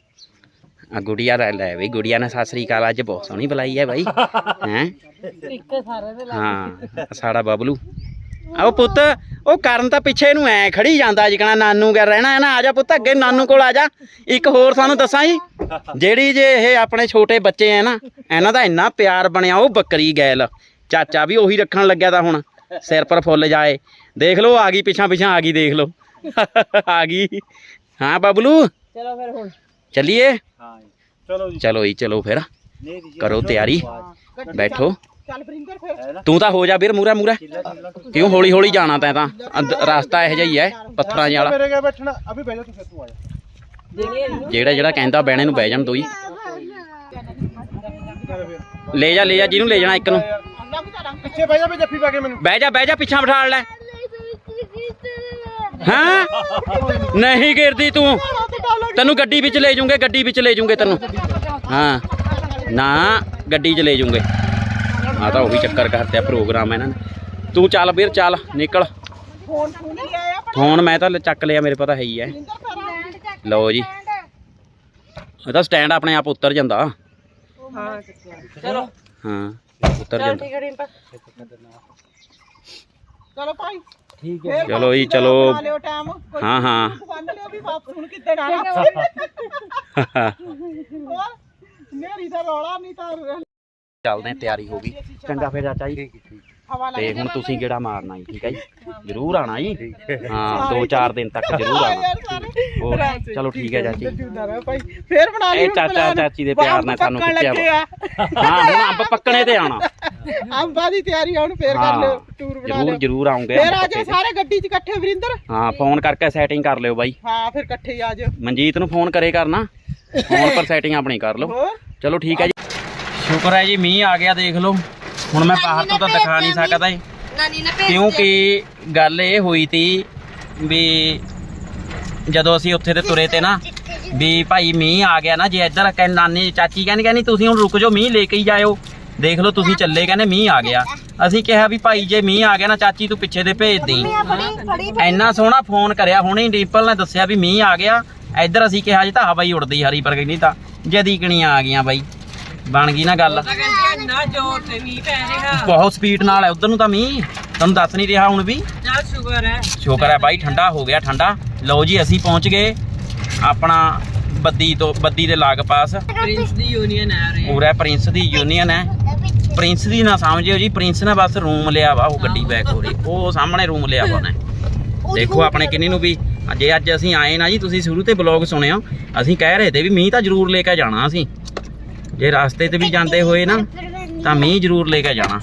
S1: ਆ ਗੁੜੀਆ ਲੈ ਲੈ ਵੀ ਗੁੜੀਆ ਨੇ ਸਤਿ ਸ੍ਰੀ ਅਕਾਲ ਅੱਜ ਬਹੁਤ ਸੋਹਣੀ ਬੁਲਾਈ ਹੈ ਬਾਈ ਹੈ?
S2: ਇੱਕ ਸਾਰੇ ਦੇ
S1: ਹਾਂ ਸਾਡਾ ਬਬਲੂ। ਆਓ ਪੁੱਤ ਉਹ ਕਰਨ ਤਾਂ ਪਿੱਛੇ ਨੂੰ ਐ ਖੜੀ ਜਾਂਦਾ ਜਿਕਣਾ ਨਾਨੂ ਘਰ ਰਹਿਣਾ ਹੈ ਨਾ ਆ ਜਾ ਪੁੱਤ ਅੱਗੇ ਨਾਨੂ ਕੋਲ ਆ ਜਾ। ਇੱਕ ਹੋਰ ਸਾਨੂੰ ਦੱਸਾਂ ਜੀ ਜਿਹੜੀ ਜੇ ਇਹ ਆਪਣੇ ਛੋਟੇ ਬੱਚੇ ਐ ਨਾ ਇਹਨਾਂ ਦਾ ਇੰਨਾ ਪਿਆਰ ਬਣਿਆ ਉਹ ਬੱਕਰੀ ਗੈਲ। ਚਾਚਾ ਵੀ ਉਹੀ ਰੱਖਣ ਲੱਗਿਆ ਤਾਂ ਹੁਣ ਸਿਰ ਪਰ ਫੁੱਲ ਜਾਏ। ਦੇਖ ਲਓ ਆ ਗਈ ਪਿਛਾਂ ਪਿਛਾਂ ਆ ਗਈ ਦੇਖ ਲਓ। ਆ ਗਈ। ਹਾਂ ਬਬਲੂ?
S3: ਚਲੋ ਫਿਰ ਹੁਣ।
S1: ਚੱਲੀਏ?
S4: ਹਾਂ।
S5: ਚਲੋ ਜੀ।
S1: ਚਲੋ ਜੀ ਚਲੋ ਫਿਰ। ਕਰੋ ਤਿਆਰੀ। ਬੈਠੋ।
S3: ਚੱਲ ਬਰਿੰਦਰ ਫਿਰ।
S4: ਹੈ ਨਾ?
S1: ਤੂੰ ਤਾਂ ਹੋ ਜਾ ਵੀਰ ਮੂਰਾ ਮੂਰਾ ਕਿਉਂ ਹੌਲੀ ਹੌਲੀ ਜਾਣਾ ਤੈਂ ਤਾਂ? ਅੰਦ- ਰਸਤਾ ਇਹੋ ਜਿਹਾ ਹੀ ਹੈ ਪੱਥਰਾਂ ਜਿਹਾ ਵਾਲਾ।
S5: ਮੇਰੇ ਕੇ ਬੈਠਣਾ ਅਭੀ ਬਹਿ ਜਾ ਤੂੰ ਫਿਰ ਤੂੰ ਆ ਜਾ।
S1: ਜਿਹੜਾ ਜਿਹੜਾ ਕਹਿੰਦਾ ਬਹਿਣੇ ਨੂੰ ਬਹਿ ਜਾਣ ਦੋ ਹੀ।
S5: ਚੱਲ ਫਿਰ
S1: ਲੈ ਜਾ ਲੈ ਜਾ ਜਿਹਨੂੰ ਲੈ ਜਾਣਾ ਇੱਕ ਨੂੰ।
S5: ਪਿੱਛੇ ਬਹਿ ਜਾ ਵੀ ਜੱਫੀ ਪਾ ਕੇ ਮੈਨੂੰ।
S1: ਬਹਿ ਜਾ ਬਹਿ ਜਾ ਪਿੱਛਾ ਬਿਠਾ ਲੈ। ਹਾਂ? ਨਹੀਂ ਗਿਰਦੀ ਤੂੰ। ਤੈਨੂੰ ਗੱਡੀ ਵਿੱਚ ਲੈ ਜਾਊਂਗੇ ਗੱਡੀ ਵਿੱਚ ਲੈ ਜਾਊਂਗੇ ਤੈਨੂੰ। ਹਾਂ। ਨਾ ਗੱਡੀ 'ਚ ਲੈ ਜਾਊਂਗੇ। ਆ ਤਾਂ ਉਹੀ ਚੱਕਰ ਕਰਤੇ ਆ ਪ੍ਰੋਗਰਾਮ ਇਹਨਾਂ ਨੇ। ਤੂੰ ਚੱਲ ਵੀਰ ਚੱਲ ਨਿਕਲ।
S3: ਫੋਨ ਫੋਨ ਨਹੀਂ ਆਇਆ ਪਰ
S1: ਫੋਨ ਮੈਂ ਤਾਂ ਚੱਕ ਲਿਆ ਮੇਰੇ ਪਤਾ ਹੈ ਹੀ ਹੈ। ਲਓ ਜੀ। ਇਹਦਾ ਸਟੈਂਡ ਆਪਣੇ ਆਪ ਉੱਤਰ ਜਾਂਦਾ।
S3: ਹਾਂ ਚਲੋ।
S1: ਹਾਂ ਉੱਤਰ ਜਾਂਦਾ।
S3: ਚਲੋ ਭਾਈ।
S4: ਠੀਕ ਹੈ।
S1: ਚਲੋ ਜੀ ਚਲੋ। ਹਾਂ ਹਾਂ।
S3: ਬੰਦ ਲਿਓ ਵੀ ਵਾਪਸ ਹੁਣ ਕਿੱਦਣ ਆਣਾ ਮੇਰੀ ਤਾਂ ਰੌਲਾ ਨਹੀਂ ਤਾਂ
S1: ਚੱਲਦੇ ਆਂ ਤਿਆਰੀ ਹੋ ਗਈ। ਚੰਗਾ ਫਿਰ ਚਾਚਾ ਜੀ। ਤੇ ਹੁਣ ਤੁਸੀਂ ਕਿਹੜਾ ਮਾਰਨਾ ਜੀ ਠੀਕ ਹੈ ਜੀ? ਜ਼ਰੂਰ ਆਣਾ ਜੀ। ਹਾਂ। ਦੋ ਚਾਰ ਦਿਨ ਤੱਕ ਜ਼ਰੂਰ ਆਣਾ ਚਲੋ ਠੀਕ ਹੈ ਚਾਚੀ।
S3: ਫੇਰ ਬਣਾ ਲਈ
S1: ਇਹ ਚਾਚਾ। ਚਾਚੀ ਦੇ ਪਿਆਰ ਨੇ
S3: ਅੰਬ
S1: ਸਾਨੂੰ
S3: ਪੱਕਣ
S1: ਖਿੱਚਿਆ
S3: ਲੱਗੇ ਆ।
S1: ਹਾਂ ਹੁਣ ਅੰਬ ਪੱਕਣੇ ਤੇ ਆਣਾ
S3: ਅੰਬਾਂ ਦੀ ਤਿਆਰੀ ਹੁਣ ਫੇਰ ਕਰ
S1: ਹਾਂ
S3: ਲਿਓ ਟੂਰ ਬਣਾ
S1: ਜਰੂਰ
S3: ਲਿਓ।
S1: ਜਰੂਰ ਆਉਂਗੇ
S3: ਫੇਰ ਆ
S1: ਤੇ।
S3: ਸਾਰੇ ਗੱਡੀ 'ਚ ਇਕੱਠੇ ਵਰਿੰਦਰ।
S1: ਹਾਂ ਫੋਨ ਕਰਕੇ ਸੈਟਿੰਗ ਕਰ ਲਿਓ ਬਾਈ।
S3: ਹਾਂ ਫਿਰ ਇਕੱਠੇ ਆ ਜਾਓ।
S1: ਮਨਜੀਤ ਨੂੰ ਫੋਨ ਕਰੇ ਕਰਨਾ। ਫੋਨ ਪਰ ਸੈਟਿੰਗ ਆਪਣੀ ਕਰ ਲਓ। ਚਲੋ ਠੀਕ ਹੈ ਜੀ। ਸ਼ੁਕਰ ਹੈ ਜੀ ਮੀਂਹ ਆ ਗਿਆ ਦੇਖ ਲਓ। ਹੁਣ ਮੈਂ ਬਾਹਰ ਤੋਂ ਤਾਂ ਦਿਖਾ ਨਹੀਂ ਸਕਦਾ ਜੀ।
S2: ਨਾਨੀ ਨੇ ਭੇਜ
S1: ਕਿਉਂਕਿ ਗੱਲ ਇਹ ਹੋਈ ਤੀ ਵੀ ਜਦੋਂ ਅਸੀਂ ਉੱਥੇ ਤੇ ਤੁਰੇ ਤੇ ਨਾ ਵੀ ਭਾਈ ਮੀਂਹ ਆ ਗਿਆ ਨਾ ਜੇ ਇੱਧਰ ਕਹਿ ਨਾਨੀ ਚਾਚੀ ਕਹਿੰਦੀ ਕਹਿੰਦੀ ਤੁਸੀਂ ਹੁਣ ਰੁਕ ਜਾਓ ਮੀਂਹ ਲੈ ਕੇ ਹੀ ਜਾਇਓ। ਦੇਖ ਲਓ ਤੁਸੀਂ ਚੱਲੇ ਕਹਿੰਦੇ ਮੀਂਹ ਆ ਗਿਆ। ਅਸੀਂ ਕਿਹਾ ਵੀ ਭਾਈ ਜੇ ਮੀਂਹ ਆ ਗਿਆ ਨਾ ਚਾਚੀ ਤੂੰ ਪਿੱਛੇ ਦੇ ਭੇਜ ਦੀ ਇੰਨਾ ਸੋਹਣਾ ਫੋਨ ਕਰਿਆ ਹੁਣੇ ਡਿੰਪਲ ਨੇ ਦੱਸਿਆ ਵੀ ਮੀਂਹ ਆ ਗਿਆ। ਇੱਧਰ ਅਸੀਂ ਕਿਹਾ ਜੀ ਤਾਂ ਹਵਾ ਹੀ ਉੜਦੀ ਹਰੀ ਪਰ ਨਹੀਂ ਤਾਂ। ਜਦੀ ਕਣੀਆਂ ਆ ਗਈਆਂ ਬਾਈ। ਬਣ ਗਈ ਨਾ ਗੱਲ।
S2: ਨਾ ਜੋਰ ਤੇ ਮੀਂਹ ਪੈ ਰਿਹਾ।
S1: ਬਹੁਤ ਸਪੀਡ ਨਾਲ ਹੈ ਉਧਰ ਨੂੰ ਤਾਂ ਮੀਂਹ। ਤੁਹਾਨੂੰ ਦੱਸ ਨਹੀਂ ਰਿਹਾ ਹੁਣ ਵੀ।
S2: ਚੱਲ ਸ਼ੁਕਰ ਹੈ।
S1: ਸ਼ੁਕਰ ਹੈ ਬਾਈ ਠੰਡਾ ਹੋ ਗਿਆ ਠੰਡਾ। ਲਓ ਜੀ ਅਸੀਂ ਪਹੁੰਚ ਗਏ ਆਪਣਾ ਬੱਦੀ ਤੋਂ ਬੱਦੀ ਦੇ ਲਾਗ ਪਾਸ
S2: ਪ੍ਰਿੰਸ ਦੀ ਯੂਨੀਅਨ ਆ ਰਹੀ
S1: ਪੂਰਾ ਪ੍ਰਿੰਸ ਦੀ ਯੂਨੀਅਨ ਹੈ। ਪ੍ਰਿੰਸ ਦੀ ਨਾ ਸਮਝਿਓ ਜੀ ਪ੍ਰਿੰਸ ਨੇ ਬਸ ਰੂਮ ਲਿਆ ਵਾ ਉਹ ਗੱਡੀ ਬੈਕ ਹੋ ਰਹੀ। ਉਹ ਸਾਹਮਣੇ ਰੂਮ ਲਿਆ ਵਾ ਉਹਨੇ। ਦੇਖੋ ਆਪਣੇ ਕਿੰਨੀ ਨੂੰ ਵੀ ਜੇ ਅੱਜ ਅਸੀਂ ਆਏ ਨਾ ਜੀ ਤੁਸੀਂ ਸ਼ੁਰੂ ਤੇ ਬਲੌਗ ਸੁਣਿਓ। ਅਸੀਂ ਕਹਿ ਰਹੇ ਤੇ ਵੀ ਮੀਂਹ ਤਾਂ ਜ਼ਰੂਰ ਲੈ ਕੇ ਜਾਣਾ ਅਸੀਂ। ਜੇ ਰਸਤੇ ਤੇ ਵੀ ਜਾਂਦੇ ਹੋਏ ਨਾ ਤਾਂ ਮੀਂਹ ਜ਼ਰੂਰ ਲੈ ਕੇ ਜਾਣਾ।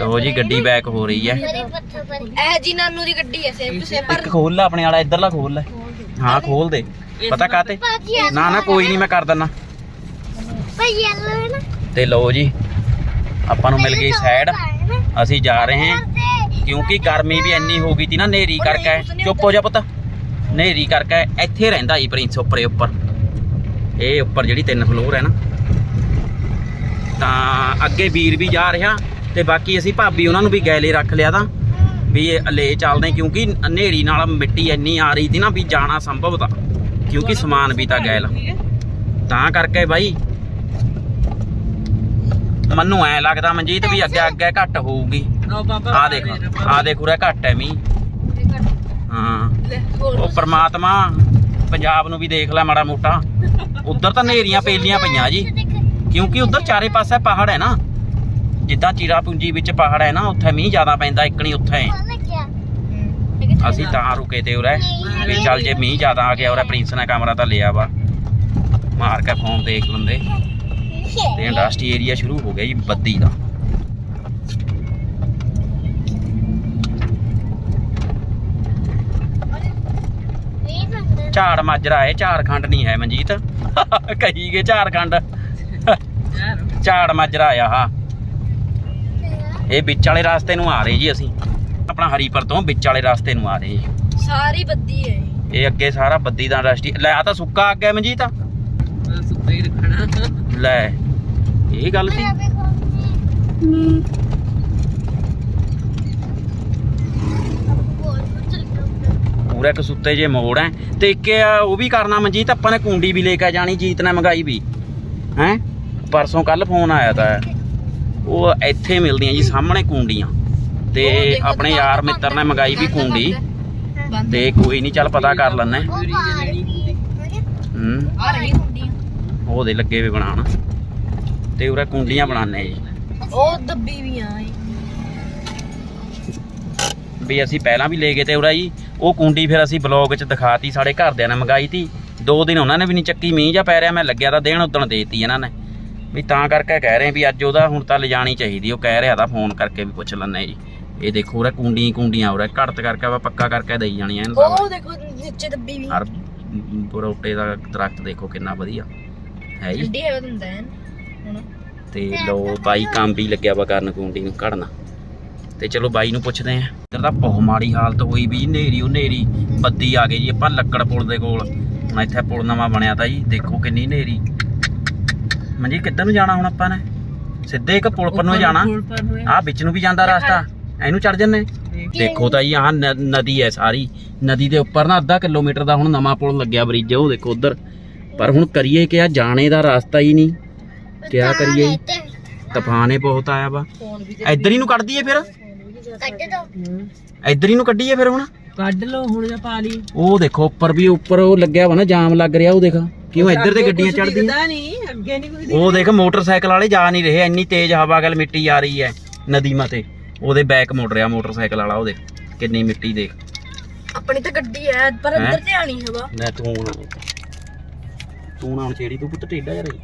S1: ਲਓ ਜੀ ਗੱਡੀ ਬੈਕ ਹੋ ਰਹੀ ਹੈ।
S2: ਇਹ ਜੀ ਨਾਨੂ ਦੀ ਗੱਡੀ ਹੈ ਸੇਮ ਟੂ ਸੇਮ
S1: ਇੱਕ ਖੋਲ ਲੈ ਆਪਣੇ ਵਾਲਾ ਇੱਧਰਲਾ ਖੋਲ ਲੈ। ਹਾਂ ਖੋਲ ਦੇ। ਪਤਾ ਕਾਤੇ ਨਾ ਨਾ ਕੋਈ ਨਹੀਂ ਮੈਂ ਕਰ ਦਿੰਦਾ ਤੇ ਲਓ ਜੀ ਆਪਾਂ ਨੂੰ ਮਿਲ ਗਈ ਸਾਈਡ ਅਸੀਂ ਜਾ ਰਹੇ ਹਾਂ ਕਿਉਂਕਿ ਗਰਮੀ ਵੀ ਇੰਨੀ ਹੋ ਗਈ ਤੀ ਨਾ ਨੇਰੀ ਕਰਕੇ। ਚੁੱਪ ਹੋ ਜਾ ਪੁੱਤ। ਨੇਰੀ ਕਰਕੇ ਇੱਥੇ ਰਹਿੰਦਾ ਜੀ ਪ੍ਰਿੰਸ ਉੱਪਰੇ ਉੱਪਰ। ਇਹ ਉੱਪਰ ਜਿਹੜੀ ਤਿੰਨ ਫਲੋਰ ਹੈ ਨਾ। ਤਾਂ ਅੱਗੇ ਵੀਰ ਵੀ ਜਾ ਰਿਹਾ ਤੇ ਬਾਕੀ ਅਸੀਂ ਭਾਬੀ ਉਹਨਾਂ ਨੂੰ ਵੀ ਗੈਲੇ ਰੱਖ ਲਿਆ ਤਾਂ ਵੀ ਇਹ ਲੈ ਚੱਲਦੇ ਕਿਉਂਕਿ ਹਨੇਰੀ ਨਾਲ ਮਿੱਟੀ ਇੰਨੀ ਆ ਰਹੀ ਸੀ ਨਾ ਵੀ ਜਾਣਾ ਸੰਭਵ ਤਾਂ ਕਿਉਂਕਿ ਸਮਾਨ ਵੀ ਤਾਂ ਗੈਲ ਤਾਂ ਕਰਕੇ ਬਾਈ ਮੈਨੂੰ ਐ ਲੱਗਦਾ ਮਨਜੀਤ ਵੀ ਅੱਗੇ ਅੱਗੇ ਘੱਟ ਹੋਊਗੀ। ਆ ਦੇਖ ਆ ਦੇਖ ਉਰੇ ਘੱਟ ਐ ਮੀਂਹ। ਹਾਂ। ਉਹ ਪ੍ਰਮਾਤਮਾ ਪੰਜਾਬ ਨੂੰ ਵੀ ਦੇਖ ਲੈ ਮਾੜਾ ਮੋਟਾ। ਉਧਰ ਤਾਂ ਨੇਰੀਆਂ ਪੇਲੀਆਂ ਪਈਆਂ ਜੀ। ਕਿਉਂਕਿ ਉਧਰ ਚਾਰੇ ਪਾਸੇ ਪਹਾੜ ਹੈ ਨਾ। ਜਿੱਦਾਂ ਚਿਰਾਪੁੰਜੀ ਵਿੱਚ ਪਹਾੜ ਹੈ ਨਾ, ਉੱਥੇ ਮੀਂਹ ਜ਼ਿਆਦਾ ਪੈਂਦਾ ਇੱਕਣੀ ਉੱਥੇ। ਅਸੀਂ ਤਾਂ ਰੁਕੇ ਤੇ ਉਰੇ। ਵੀ ਚੱਲ ਜੇ ਮੀਂਹ ਜ਼ਿਆਦਾ ਆ ਗਿਆ, ਉਰੇ ਪ੍ਰਿੰਸ ਨੇ ਕਮਰਾ ਤਾਂ ਲਿਆ ਵਾ। ਮਾਰ ਕੇ ਫੋਨ ਦੇਖ ਲੈਂਦੇ। ਤੇ ਇੰਡਸਟਰੀ ਏਰੀਆ ਸ਼ੁਰੂ ਹੋ ਗਿਆ ਜੀ, ਬੱਦੀ ਦਾ। ਝਾੜ ਮਾਜਰਾ ਹੈ, ਝਾਰਖੰਡ ਨਹੀਂ ਹੈ ਮਨਜੀਤ। ਕਹੀ ਗਏ ਝਾਰਖੰਡ। ਝਾੜ ਮਾਜਰਾ ਆ ਹਾਂ ਇਹ ਵਿੱਚ ਵਾਲੇ ਰਸਤੇ ਨੂੰ ਆ ਰਹੇ ਜੀ ਅਸੀਂ। ਆਪਣਾ ਹਰੀਪੁਰ ਤੋਂ ਵਿੱਚ ਵਾਲੇ ਰਸਤੇ ਨੂੰ ਆ ਰਹੇ ਜੀ।
S2: ਸਾਰੀ ਬੱਦੀ ਹੈ
S1: ਇਹ। ਅੱਗੇ ਸਾਰਾ ਬੱਦੀ ਦਾ ਇੰਡਸਟਰੀ ਲੈ ਆ ਤਾਂ ਸੁੱਕਾ ਅੱਗੇ ਮਨਜੀਤ।
S2: ਸੁੱਕਾ ਹੀ ਰੱਖਣਾ।
S1: ਲੈ ਇਹ ਗੱਲ ਸੀ। ਪੂਰਾ ਇੱਕ ਸੁੱਤੇ ਜੇ ਮੋੜ ਹੈ ਤੇ ਇੱਕ ਉਹ ਵੀ ਕਰਨਾ ਮਨਜੀਤ ਆਪਾਂ ਨੇ ਕੁੰਡੀ ਵੀ ਲੈ ਕੇ ਜਾਣੀ ਜੀਤ ਨੇ ਮੰਗਾਈ ਵੀ। ਹੈ? ਪਰਸੋਂ ਕੱਲ ਫੋਨ ਆਇਆ ਤਾਂ। ਉਹ ਇੱਥੇ ਮਿਲਦੀਆਂ ਜੀ ਸਾਹਮਣੇ ਕੁੰਡੀਆਂ। ਤੇ ਆਪਣੇ ਯਾਰ ਮਿੱਤਰ ਨੇ ਮੰਗਾਈ ਵੀ ਕੁੰਡੀ। ਤੇ ਕੋਈ ਨਹੀਂ ਚੱਲ ਪਤਾ ਕਰ ਲੈਣਾ ਹੂੰ।
S2: ਆ ਰਹੀ
S1: ਉਹਦੇ ਲੱਗੇ ਵੀ ਬਣਾਉਣ। ਤੇ ਉਰੇ ਕੁੰਡੀਆਂ ਬਣਾਉਂਦੇ ਜੀ।
S2: ਉਹ ਦੱਬੀ ਵੀ ਆ।
S1: ਵੀ ਅਸੀਂ ਪਹਿਲਾਂ ਵੀ ਲੈ ਗਏ ਤੇ ਉਰਾ ਜੀ। ਉਹ ਕੁੰਡੀ ਫਿਰ ਅਸੀਂ ਬਲੌਗ 'ਚ ਦਿਖਾਤੀ ਸਾਡੇ ਘਰਦਿਆਂ ਨੇ ਮੰਗਾਈ ਤੀ। ਦੋ ਦਿਨ ਉਹਨਾਂ ਨੇ ਵੀ ਨਹੀਂ ਚੱਕੀ ਮੀਂਹ ਜਾਂ ਪੈ ਰਿਹਾ ਮੈਂ ਲੱਗਿਆ ਤਾਂ ਦੇਣ ਉਦਣ ਦੇਤੀ ਇਹਨਾਂ ਨੇ। ਵੀ ਤਾਂ ਕਰਕੇ ਕਹਿ ਰਹੇ ਵੀ ਅੱਜ ਉਹਦਾ ਹੁਣ ਤਾਂ ਲਿਜਾਣੀ ਚਾਹੀਦੀ ਉਹ ਕਹਿ ਰਿਹਾ ਤਾਂ ਫੋਨ ਕਰਕੇ ਵੀ ਪੁੱਛ ਲੈਣੇ ਜੀ। ਇਹ ਦੇਖੋ ਉਰੇ ਕੁੰਡੀਆਂ ਹੀ ਕੁੰਡੀਆਂ ਉਰੇ ਘੜਤ ਕਰਕੇ ਵਾ ਪੱਕਾ ਕਰਕੇ ਦੇਈ ਜਾਣੀਆਂ ਇਹਨਾਂ ਸਾਹਮਣੇ
S2: ਉਹ ਦੇਖੋ ਨੀਚੇ ਦੱਬੀ ਵੀ।
S1: ਹਰ ਬਰੋਟੇ ਦਾ ਦਰਖਤ ਦੇਖੋ ਕਿੰਨਾ ਵਧੀਆ। ਹੈ ਜੀ।
S2: ਠੰਡੀ ਹਵਾ ਦਿੰਦਾ ਹੈ ਹੁਣ।
S1: ਤੇ ਲੋ ਬਾਈ ਕੰਮ ਵੀ ਲੱਗਿਆ ਵਾ ਕਰਨ ਕੁੰਡੀ ਨੂੰ ਕੱਢਣਾ ਤੇ ਚਲੋ ਬਾਈ ਨੂੰ ਪੁੱਛਦੇ ਆਂ ਇੱਧਰ ਤਾਂ ਬਹੁਤ ਮਾੜੀ ਹਾਲਤ ਹੋਈ ਵੀ ਨੇਰੀ ਉਹ ਨੇਰੀ ਬੱਦੀ ਆ ਗਈ ਜੀ ਆਪਾਂ ਲੱਕੜ ਪੁਲ ਦੇ ਕੋਲ। ਹੁਣ ਇੱਥੇ ਪੁਲ ਨਵਾਂ ਬਣਿਆ ਤਾਂ ਜੀ ਦੇਖੋ ਕਿੰਨੀ ਨੇਰੀ ਮੰਜੀ ਕਿੱਧਰ ਨੂੰ ਜਾਣਾ ਹੁਣ ਆਪਾਂ ਨੇ? ਸਿੱਧੇ ਇੱਕ ਪੁਲ ਪਰ ਨੂੰ ਜਾਣਾ। ਆਹ ਵਿੱਚ ਨੂੰ ਵੀ ਜਾਂਦਾ ਰਸਤਾ। ਇਹਨੂੰ ਚੜ ਜੰਨੇ ਦੇਖੋ। ਤਾਂ ਜੀ ਆਹ ਨਦੀ ਹੈ ਸਾਰੀ। ਨਦੀ ਦੇ ਉੱਪਰ ਨਾ ਅੱਧਾ ਕਿਲੋਮੀਟਰ ਦਾ ਹੁਣ ਨਵਾਂ ਪੁਲ ਲੱਗਿਆ ਬ੍ਰਿਜ ਉਹ ਦੇਖੋ ਉਧਰ। ਪਰ ਹੁਣ ਕਰੀਏ ਕਿ ਆ ਜਾਣੇ ਦਾ ਰਸਤਾ ਹੀ ਨਹੀਂ। ਕਿਆ ਕਰੀਏ ਤੂਫਾਨ ਹੀ ਬਹੁਤ ਆਇਆ ਵੀ। ਇੱਧਰ ਹੀ ਨੂੰ ਕੱਢ ਦਈਏ ਫਿਰ। ਇੱਧਰ ਹੀ ਨੂੰ ਕੱਢੀਏ ਫਿਰ ਹੁਣ।
S2: ਕੱਢ ਲਓ ਹੁਣ ਜਾਂ ਪਾ ਲਈ।
S1: ਉਹ ਦੇਖੋ ਉੱਪਰ ਵੀ ਉੱਪਰ ਉਹ ਲੱਗਿਆ ਵਾ ਨਾ ਜਾਮ ਲੱਗ ਰਿਹਾ ਉਹ ਦੇਖ। ਕਿਉਂ ਇੱਧਰ ਤੇ ਗੱਡੀਆਂ ਚੜਦੀਆਂ
S2: ਨਹੀਂ ਅੱਗੇ ਨਹੀਂ ਕੋਈ
S1: ਉਹ ਦੇਖ ਮੋਟਰਸਾਈਕਲ ਵਾਲੇ ਜਾ ਨਹੀਂ ਰਹੇ ਇੰਨੀ ਤੇਜ਼ ਹਵਾ ਗਲ ਮਿੱਟੀ ਆ ਰਹੀ ਹੈ ਨਦੀ ਮਤੇ। ਉਹਦੇ ਬੈਕ ਮੁੜ ਰਿਹਾ ਮੋਟਰਸਾਈਕਲ ਵਾਲਾ ਉਹ ਦੇਖ ਕਿੰਨੀ ਮਿੱਟੀ ਦੇਖ।
S2: ਆਪਣੀ ਤਾਂ ਗੱਡੀ ਹੈ ਪਰ
S1: ਹੈਂ?
S2: ਅੰਦਰ ਤੇ ਆਣੀ ਹਵਾ
S1: ਲੈ ਤੂੰ ਨਾ ਤੂੰ ਨਾ ਹੁਣ ਛੇੜੀ ਤੂੰ ਪੁੱਤ ਟੇਡਾ ਯਾਰ। ਇਹ।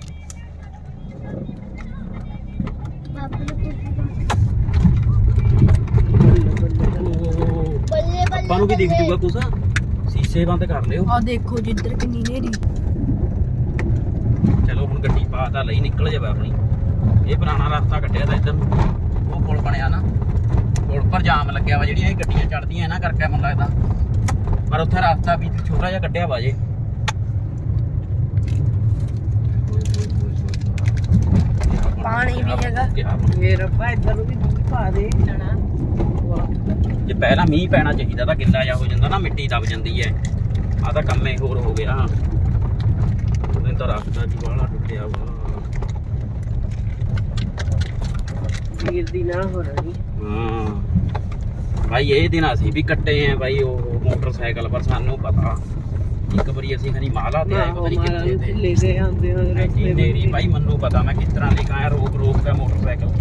S1: ਆਪਾਂ ਨੂੰ ਕੀ ਦਿਖ ਜੂਗਾ ਕੁਛ? ਸੀਸੇ ਬੰਦ ਕਰ ਲਿਓ।
S2: ਆ ਦੇਖੋ ਜਿੱਧਰ ਕਿੰਨੀ ਨੇਰੀ
S1: ਚਲੋ ਹੁਣ ਗੱਡੀ ਪਾ ਤਾਂ ਲਈ ਨਿਕਲ ਜਾਵੇ ਆਪਣੀ। ਇਹ ਪੁਰਾਣਾ ਰਸਤਾ ਕੱਢਿਆ ਤਾਂ ਇੱਧਰ। ਨੂੰ ਉਹ ਪੁਲ ਬਣਿਆ ਨਾ। ਪੁਲ ਪਰ ਜਾਮ ਲੱਗਿਆ ਵਾ ਜਿਹੜੀਆਂ ਇਹ ਗੱਡੀਆਂ ਚੜਦੀਆਂ ਇਹਨਾਂ ਕਰਕੇ ਮੈਨੂੰ ਲੱਗਦਾ। ਪਰ ਉੱਥੇ ਰਸਤਾ ਵੀ ਛੋਟਾ ਜਿਹਾ ਕੱਢਿਆ ਵਾ ਜੇ।
S2: ਪਾਣੀ ਵੀ ਹੈਗਾ।
S3: ਇਹ ਰੱਬਾ ਇੱਧਰ ਨੂੰ ਵੀ ਪਾ ਦੇ।
S1: ਜੇ ਪਹਿਲਾਂ ਮੀਂਹ ਪੈਣਾ ਚਾਹੀਦਾ ਤਾਂ ਗਿੱਲਾ ਜਿਹਾ ਹੋ ਜਾਂਦਾ ਨਾ ਮਿੱਟੀ ਦਬ ਜਾਂਦੀ ਹੈ। ਆ ਤਾਂ ਕੰਮੇ ਹੋਰ ਹੋ ਗਿਆ। ਉਹਨੇ ਤਾਂ ਰਸਤਾ ਵੀ ਬਾਹਲਾ ਟੁੱਟਿਆ ਵਾ।
S3: ਵੀਰ ਦੀ ਨਾ ਹੋ ਰਹੀ।
S1: ਹਾਂ। ਭਾਈ ਇਹ ਦਿਨ ਅਸੀਂ ਵੀ ਕੱਟੇ ਆ ਭਾਈ ਉਹ ਮੋਟਰਸਾਈਕਲ ਪਰ ਸਾਨੂੰ ਪਤਾ। ਇੱਕ ਵਾਰੀ ਅਸੀਂ ਖਣੀ ਮਾਲਾ ਤੇ ਆਏ ਪਤਾ ਨਹੀਂ ਕਿੱਥੇ ਤੇ।
S3: ਲੈ ਆਉਂਦੇ ਹੋ
S1: ਐਡੀ ਨੇਰੀ ਭਾਈ ਮੈਨੂੰ ਪਤਾ ਮੈਂ ਕਿਸ ਤਰ੍ਹਾਂ ਲੈ ਕੇ ਆਇਆ ਰੋਕ ਰੋਕ ਕੇ ਮੋਟਰਸਾਈਕਲ।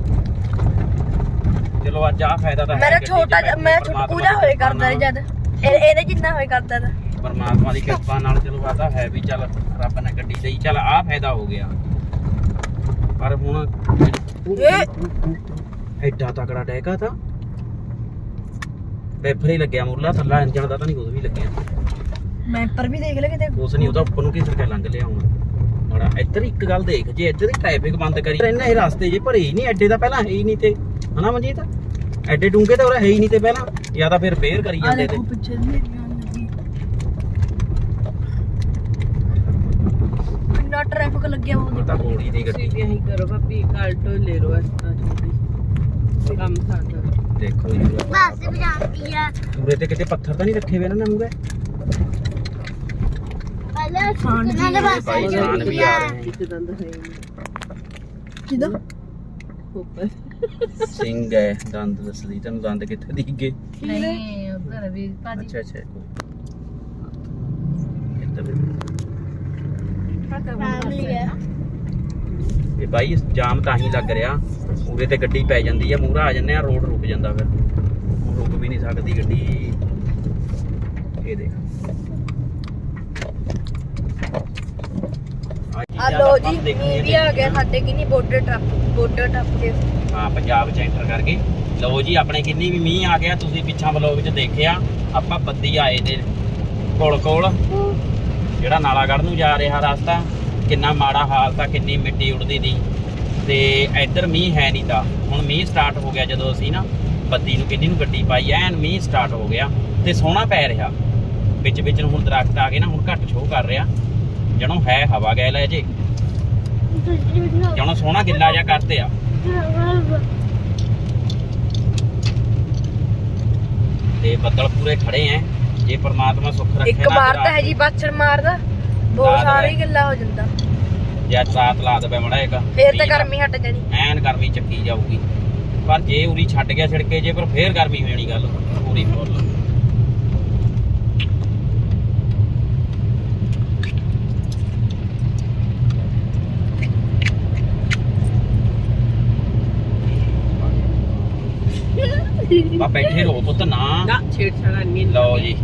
S1: ਚਲੋ ਅੱਜ ਆ ਫਾਇਦਾ ਤਾਂ
S2: ਮੇਰਾ ਛੋਟਾ ਜਿਹਾ- ਮੈਂ ਛੋਟੂ
S1: ਦੀ
S2: ਹੋਏ ਕਰਦਾ। ਜਦ। ਇਹ- ਇਹਦੇ ਜਿੰਨਾ ਹੋਏ ਕਰਦਾ ਤਾ।
S1: ਪਰਮਾਤਮਾ ਦੀ ਕਿਰਪਾ ਨਾਲ ਚਲੋ ਆਦਾ ਹੈ ਵੀ ਚੱਲ ਰੱਬ ਨੇ ਗੱਡੀ ਦੇਈ ਚੱਲ ਆ ਫਾਇਦਾ ਹੋ ਗਿਆ। ਪਰ ਹੁਣ ਐਡਾ ਤਕੜਾ ਡੈਕਾ ਤਾਂ। ਪੇਪਰ ਹੀ ਲੱਗਿਆ ਮੁਰਲਾ ਥੱਲਾ ਇੰਜਣ ਦਾ ਤਾਂ ਨਹੀਂ ਕੁਝ ਵੀ ਲੱਗਿਆ।
S2: ਮੈਂ ਪਰ ਵੀ ਦੇਖ ਲੈ ਕਿਤੇ।
S1: ਕੁਛ ਨਹੀਂ ਉਹਦਾ ਉੱਪਰ ਨੂੰ ਕਿਸ ਕੇ ਲੰਘ ਲਿਆ ਹੁਣ। ਬੜਾ ਇੱਧਰ ਇੱਕ ਗੱਲ ਦੇਖ ਜੇ ਇੱਧਰ ਹੀ ਟ੍ਰੈਫਿਕ ਬੰਦ ਕਰੀ ਰਹਿਣਾ ਇਹ ਰਸਤੇ ਜੇ ਭਰੇ ਹੀ ਨਹੀਂ ਐਡੇ ਤਾਂ ਪਹਿਲਾਂ ਹੈ ਹੀ ਨਹੀਂ ਤੇ। ਹਨਾ ਮਨਜੀਤ? ਐਡੇ ਡੂੰਘੇ ਤਾਂ ਉਹ ਹੈ ਹੀ ਨਹੀਂ ਤੇ ਪਹਿਲਾਂ ਜਾਂ ਤਾਂ ਫਿਰ ਫੇਰ ਕਰੀ ਜਾਂਦੇ ਤੇ।
S2: ਦੇਖੋ ਪਿੱਛੇ ਆਉਣ ਲੱਗੀ ਕਿੰਨਾ ਟ੍ਰੈਫਿਕ ਲੱਗਿਆ ਉਹ
S1: ਤਾਂ ਹੋੜੀ ਦੀ ਗੱਡੀ।
S3: ਤੁਸੀਂ ਵੀ ਕਰੋ ਭਾਬੀ ਕਾਲਟੋ ਲੈ ਲਓ ਇਸ ਤਰ੍ਹਾਂ ਛੋਟੀ ਕੰਮ ਸਾਡਾ
S1: ਦੇਖੋ ਜੀ
S2: ਬਸ ਵਜਾਉਂਦੀ ਆ।
S1: ਪੂਰੇ ਤੇ ਕਿਤੇ ਪੱਥਰ ਤਾਂ ਨਹੀਂ ਰੱਖੇ ਹੋਏ ਇਹਨਾਂ ਨੇ ਮੂਰੇ
S2: ਪਹਿਲਾਂ ਖਾਣ ਦੀ
S1: ਭਾਈ ਜਾਨ ਵੀ ਆ। ਰਹੇ
S3: ਇੱਕ ਦੰਦ ਹੈ
S2: ਕਿਦੋਂ?
S3: ਉੱਪਰ
S1: ਸਿੰਘ ਹੈ ਦੰਦ ਦੱਸਦੀ ਤੈਨੂੰ ਦੰਦ ਕਿੱਥੇ ਦਿਖ ਗਏ
S2: ਨਹੀਂ ਉਧਰ ਵੀ
S1: ਅੱਛਾ ਅੱਛਾ ਇੱਧਰ ਵੀ।
S2: ਫੈਮਿਲੀ ਹੈ।
S1: ਇਹ ਬਾਈ ਜਾਮ ਤਾਂ ਹੀ ਲੱਗ ਰਿਹਾ। ਉਰੇ ਤੇ ਗੱਡੀ ਪੈ ਜਾਂਦੀ ਆ ਮੂਹਰਾ ਆ ਜੰਨੇ ਆ ਰੋਡ ਰੁਕ ਜਾਂਦਾ ਫਿਰ। ਰੁਕ ਵੀ ਨਹੀਂ ਸਕਦੀ ਗੱਡੀ। ਇਹ ਦੇਖ।
S2: ਆ ਲੋ ਜੀ ਵੀ ਆ ਗਿਆ ਸਾਡੇ ਕਿੰਨੀ ਬਾਰਡਰ ਟੱਪ ਬਾਰਡਰ ਟੱਪ ਕੇ।
S1: ਹਾਂ, ਪੰਜਾਬ ਚ ਐਂਟਰ ਕਰਕੇ ਲਓ ਜੀ, ਆਪਣੇ ਕਿੰਨੀ ਵੀ ਮੀਂਹ ਆ ਗਿਆ, ਤੁਸੀਂ ਪਿੱਛਾ ਵਲੋਗ 'ਚ ਦੇਖਿਆ, ਆਪਾਂ ਬੱਦੀ ਆਏ ਦੇ ਕੋਲ ਕੋਲ। ਜਿਹੜਾ ਨਾਲਾਗੜ੍ਹ ਨੂੰ ਜਾ ਰਿਹਾ ਰਸਤਾ, ਕਿੰਨਾ ਮਾੜਾ ਹਾਲ ਤਾਂ, ਕਿੰਨੀ ਮਿੱਟੀ ਉੱਡਦੀ ਦੀ। ਤੇ ਇੱਧਰ ਮੀਂਹ ਹੈ ਨਹੀਂ ਤਾਂ, ਹੁਣ ਮੀਂਹ ਸਟਾਰਟ ਹੋ ਗਿਆ ਜਦੋਂ ਅਸੀਂ ਨਾ ਬੱਦੀ ਨੂੰ, ਕਿੰਨੀ ਨੂੰ ਗੱਡੀ ਪਾਈ, ਐਨ ਮੀਂਹ ਸਟਾਰਟ ਹੋ ਗਿਆ ਤੇ ਸੋਹਣਾ ਪੈ ਰਿਹਾ। ਵਿੱਚ ਵਿੱਚ ਨੂੰ ਹੁਣ ਦਰਖਤ ਆ ਗਏ ਨਾ, ਹੁਣ ਘੱਟ ਸ਼ੋਅ ਕਰ ਰਿਹਾ। ਜਣੋ ਹੈ ਹਵਾ ਗੈਲ ਹੈ ਜੇ। ਜਣੋ ਸੋਹਣਾ ਗਿੱਲਾ ਜਿਹਾ ਕਰਤੇ ਆ। ਤੇ ਬੱਦਲ ਪੂਰੇ ਖੜੇ ਐ। ਜੇ ਪ੍ਰਮਾਤਮਾ ਸੁੱਖ ਰੱਖੇ
S2: ਇੱਕ ਮਾਰਦਾ ਹੈ ਜੀ ਬਾਛੜ ਮਾਰਦਾ ਬਹੁਤ
S1: ਰਾਤ
S2: ਸਾਰੇ
S1: ਹੈ।
S2: ਗੱਲਾ ਹੋ ਜਾਂਦਾ।
S1: ਜੇ ਅੱਜ ਰਾਤ ਲਾ ਦਵੇ ਮੜਾ ਇੱਕ
S2: ਫੇਰ ਤਾਂ ਗਰਮੀ ਹਟ ਜਾਣੀ।
S1: ਐਨ ਗਰਮੀ ਚੱਕੀ ਜਾਊਗੀ। ਪਰ ਜੇ ਉਰੀ ਛੱਡ ਗਿਆ ਛਿੜਕੇ ਜੇ ਪਰ ਫੇਰ ਗਰਮੀ ਹੋ ਜਾਣੀ ਗੱਲ ਪੂਰੀ ਫੁੱਲ। ਬਾ ਬੈਠੇ ਰਹੋ ਪੁੱਤ ਨਾ।
S3: ਨਾ ਛੇੜ ਛਾੜਾ ਨਹੀਂ
S1: ਲਓ ਜੀ।